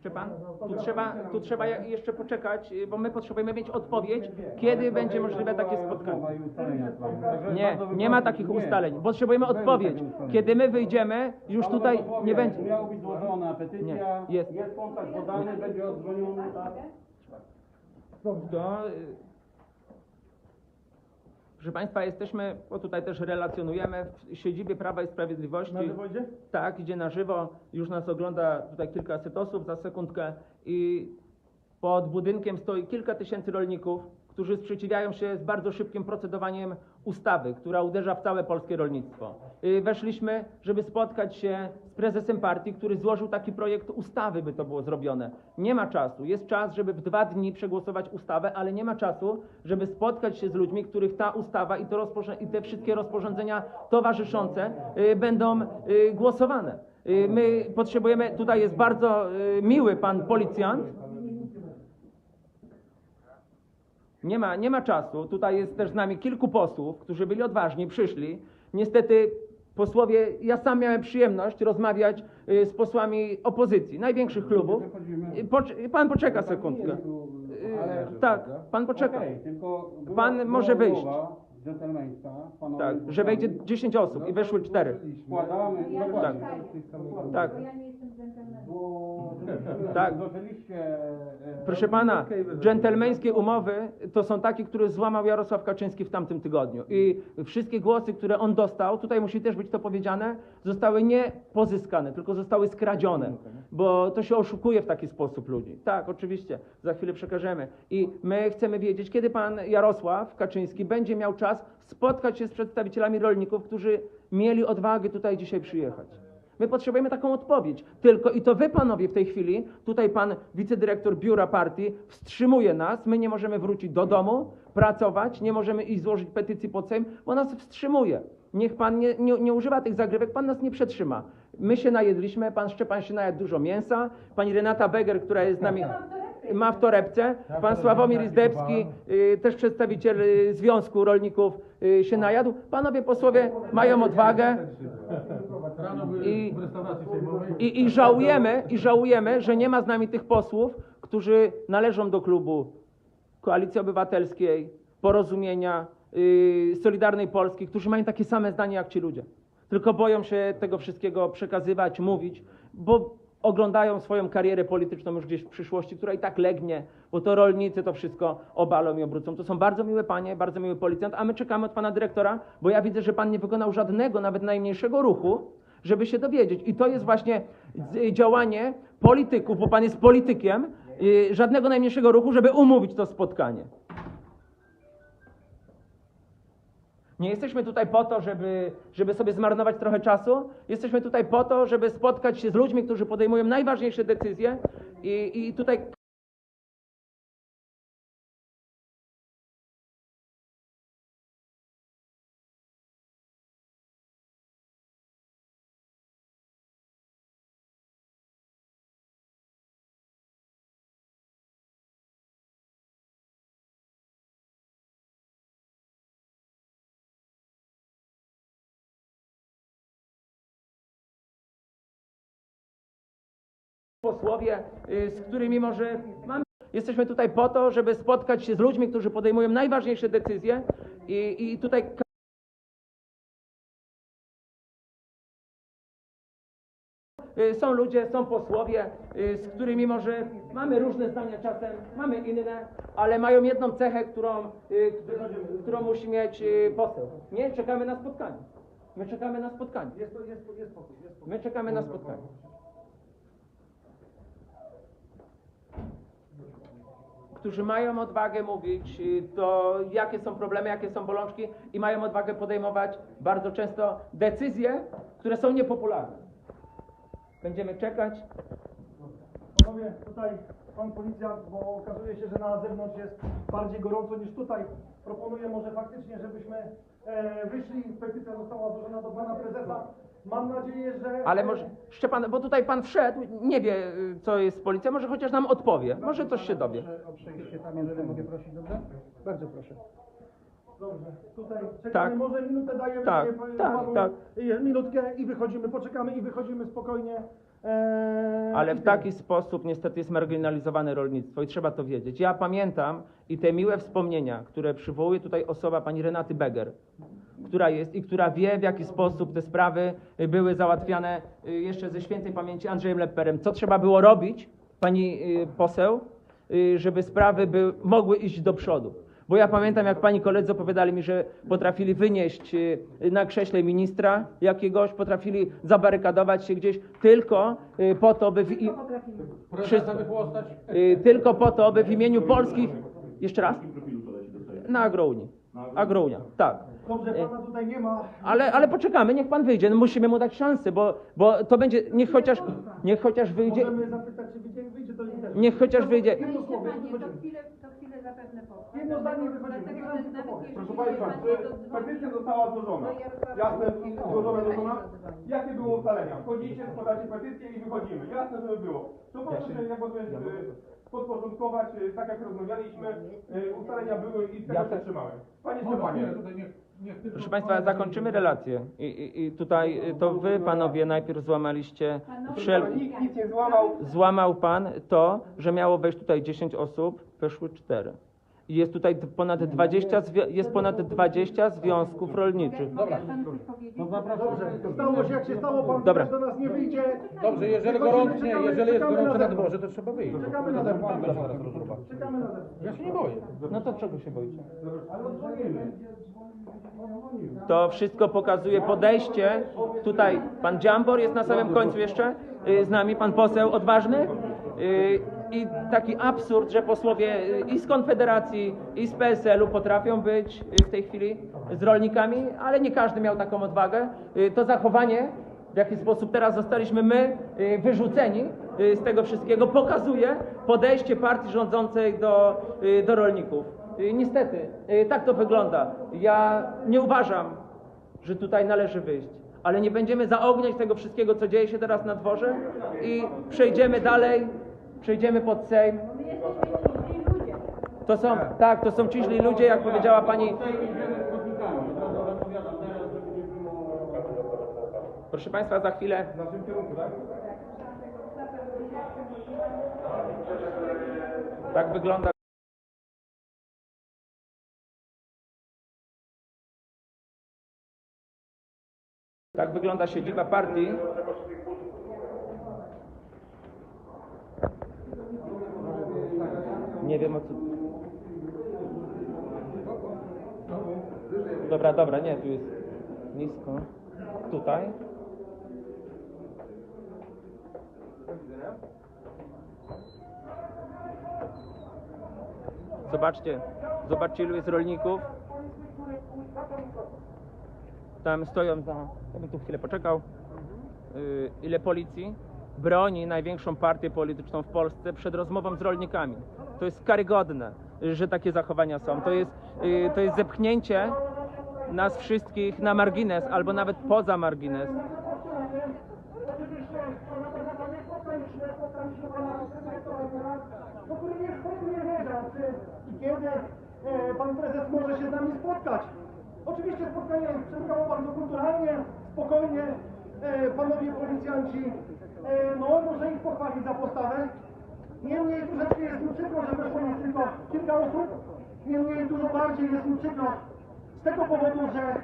Szczepan, tu trzeba, tu trzeba je- jeszcze poczekać, bo my potrzebujemy mieć odpowiedź, kiedy będzie możliwe takie spotkanie. Nie, nie ma takich ustaleń. Potrzebujemy odpowiedź. Kiedy my wyjdziemy, już tutaj nie będzie. Miała być złożona petycja, Nie, jest. kontakt podany, będzie odzwoniony, tak? To, proszę Państwa, jesteśmy, bo tutaj też relacjonujemy, w siedzibie Prawa i Sprawiedliwości. Na żywo idzie? Tak, idzie na żywo. Już nas ogląda tutaj kilkaset osób za sekundkę i pod budynkiem stoi kilka tysięcy rolników, którzy sprzeciwiają się z bardzo szybkim procedowaniem ustawy, która uderza w całe polskie rolnictwo. Y, Weszliśmy, żeby spotkać się z prezesem partii, który złożył taki projekt ustawy, by to było zrobione. Nie ma czasu. Jest czas, żeby w dwa dni przegłosować ustawę, ale nie ma czasu, żeby spotkać się z ludźmi, których ta ustawa i, to i te wszystkie rozporządzenia towarzyszące y, będą y, głosowane. My potrzebujemy, tutaj jest bardzo miły pan policjant, nie ma, nie ma czasu. Tutaj jest też z nami kilku posłów, którzy byli odważni, przyszli. Niestety posłowie, ja sam miałem przyjemność rozmawiać y, z posłami opozycji, największych klubów. Y, Pocz- pan poczeka sekundkę. Y, Tak, pan poczeka. Okej, tylko była, Pan była może wyjść. umowa dżentelmeńska, panowie Tak, że wejdzie 10 osób i weszły 4. Składamy, Ja dokładnie. tak. Tak. Bo ja nie jestem dżentelmenem. Bo Tak. e, Proszę pana, dżentelmeńskie umowy to są takie, które złamał Jarosław Kaczyński w tamtym tygodniu. I wszystkie głosy, które on dostał, tutaj musi też być to powiedziane, zostały nie pozyskane, tylko zostały skradzione, bo to się oszukuje w taki sposób ludzi. Tak, oczywiście, za chwilę przekażemy. I my chcemy wiedzieć, kiedy pan Jarosław Kaczyński będzie miał czas spotkać się z przedstawicielami rolników, którzy mieli odwagę tutaj dzisiaj przyjechać. My potrzebujemy taką odpowiedź. Tylko i to wy, panowie, w tej chwili, tutaj pan wicedyrektor biura partii wstrzymuje nas. My nie możemy wrócić do domu, pracować, nie możemy iść złożyć petycji pod Sejm, bo nas wstrzymuje. Niech pan nie, nie, nie używa tych zagrywek, pan nas nie przetrzyma. My się najedliśmy, pan Szczepan się najadł dużo mięsa, pani Renata Beger, która jest z nami, ma w torebce, pan Sławomir Izdebski, y, też przedstawiciel y, Związku Rolników y, się najadł. Panowie posłowie mają odwagę. I, i, I żałujemy, i żałujemy, że nie ma z nami tych posłów, którzy należą do klubu Koalicji Obywatelskiej, Porozumienia, yy, Solidarnej Polski, którzy mają takie same zdanie jak ci ludzie. Tylko boją się tego wszystkiego przekazywać, mówić, bo oglądają swoją karierę polityczną już gdzieś w przyszłości, która i tak legnie, bo to rolnicy to wszystko obalą i obrócą. To są bardzo miłe panie, bardzo miły policjant, a my czekamy od pana dyrektora, bo ja widzę, że pan nie wykonał żadnego, nawet najmniejszego ruchu, żeby się dowiedzieć. I to jest właśnie z- działanie polityków, bo pan jest politykiem, yy, żadnego najmniejszego ruchu, żeby umówić to spotkanie. Nie jesteśmy tutaj po to, żeby, żeby sobie zmarnować trochę czasu. Jesteśmy tutaj po to, żeby spotkać się z ludźmi, którzy podejmują najważniejsze decyzje i, i tutaj posłowie, y, z którymi może mamy. Jesteśmy tutaj po to, żeby spotkać się z ludźmi, którzy podejmują najważniejsze decyzje i, i tutaj Y, Są ludzie, są posłowie, y, z którymi może mamy różne zdania czasem, mamy inne, ale mają jedną cechę, którą, którą- musi mieć poseł. Nie, czekamy na spotkanie. My czekamy na spotkanie. My czekamy na spotkanie. Którzy mają odwagę mówić y, to, jakie są problemy, jakie są bolączki i mają odwagę podejmować bardzo często decyzje, które są niepopularne. Będziemy czekać. Panowie, tutaj pan policjant, bo okazuje się, że na zewnątrz jest bardziej gorąco niż tutaj. Proponuję może faktycznie, żebyśmy e, wyszli, petycja została złożona do pana prezesa. Mam nadzieję, że... Ale może, Szczepan, bo tutaj pan wszedł, nie wie, y, co jest policja, może chociaż nam odpowie, może coś się dowie. O przejście tam, jeżeli mogę prosić, dobrze? Bardzo proszę. Dobrze, tutaj czekamy, Tak. może minutę dajemy Tak, panie- tak, panu, tak. minutkę i wychodzimy, poczekamy i wychodzimy spokojnie. Eee, Ale w taki sposób niestety jest marginalizowane rolnictwo i trzeba to wiedzieć. Ja pamiętam i te miłe wspomnienia, które przywołuje tutaj osoba pani Renaty Beger, która jest i która wie, w jaki sposób te sprawy były załatwiane y, jeszcze ze świętej pamięci Andrzejem Lepperem. Co trzeba było robić, pani y, poseł, y, żeby sprawy by, mogły iść do przodu. Bo ja pamiętam, jak pani koledzy opowiadali mi, że potrafili wynieść na krześle ministra jakiegoś, potrafili zabarykadować się gdzieś tylko po to, by w, i, Wszystko. y, tylko po to, by w imieniu polskich... Jeszcze raz? Na Agrouni. Agrounia, tak. Dobrze, pana tutaj nie ma. Ale, ale poczekamy, niech pan wyjdzie. No musimy mu dać szansę, bo, bo to będzie, niech chociaż, niech chociaż wyjdzie, Możemy zapytać, czy wyjdzie, wyjdzie to nie niech chociaż wyjdzie. Panie to chwilę, to chwilę zapewne powiem. Jedno zdanie powiem. jeżeli Proszę Państwa, czy petycja została złożona? Jasne, złożona, złożona? Jakie było ustalenia? Wchodzicie, składacie petycję i wychodzimy. Jasne, żeby było. To proszę się jakby y, podporządkować, y, tak jak rozmawialiśmy, ustalenia były i tego się trzymałem. Panie Stefanie, Proszę Państwa, zakończymy relację. I, i, I tutaj y, to wy, panowie, najpierw złamaliście wszel... nikt nic nie złamał. Złamał pan to, że miało wejść tutaj 10 osób, weszły 4. I jest tutaj ponad 20, zwi- jest ponad 20 związków rolniczych. Dobrze, stało się jak się stało, pan Dobra. do nas nie wyjdzie. Dobrze, jeżeli Wychodzimy, gorąco, nie, czekamy- jeżeli jest gorąco na dworze, to trzeba wyjść. Czekamy na zewnątrz. Czekamy na zewnątrz. Ja się nie boję. No to czego się boicie? Ale dzwonimy. To wszystko pokazuje podejście. Tutaj pan Dziambor jest na samym końcu jeszcze y, z nami, pan poseł odważny. Y, I taki absurd, że posłowie y, i z Konfederacji, i z PSL-u potrafią być w tej chwili z rolnikami, ale nie każdy miał taką odwagę. To zachowanie, w jaki sposób teraz zostaliśmy my wyrzuceni z tego wszystkiego, pokazuje podejście partii rządzącej do, do rolników. Y, Niestety, y, tak to wygląda. Ja nie uważam, że tutaj należy wyjść, ale nie będziemy zaogniać tego wszystkiego, co dzieje się teraz na dworze i przejdziemy dalej, przejdziemy pod Sejm. My jesteśmy ci źli ludzie. To są, tak, to są ci źli ludzie, jak powiedziała pani. Proszę Państwa, za chwilę. W naszym kierunku, tak? Tak wygląda. Tak wygląda siedziba partii. Nie wiem o co. Dobra, dobra, nie, tu jest nisko. Tutaj. Zobaczcie, zobaczcie ilu jest rolników. Tam stoją za, ja bym tu chwilę poczekał, yy, ile policji broni największą partię polityczną w Polsce przed rozmową z rolnikami. To jest karygodne, y, że takie zachowania są. To jest, yy, to jest zepchnięcie nas wszystkich na margines albo nawet poza margines. Kiedy pan prezes może się z nami spotkać. Oczywiście spotkanie przebiegało bardzo kulturalnie, spokojnie. E, panowie policjanci, e, no może ich pochwalić za postawę. Niemniej troszeczkę jest mi przykro, że weszło nas tylko kilka osób. Niemniej dużo bardziej jest mi przykro z tego powodu, że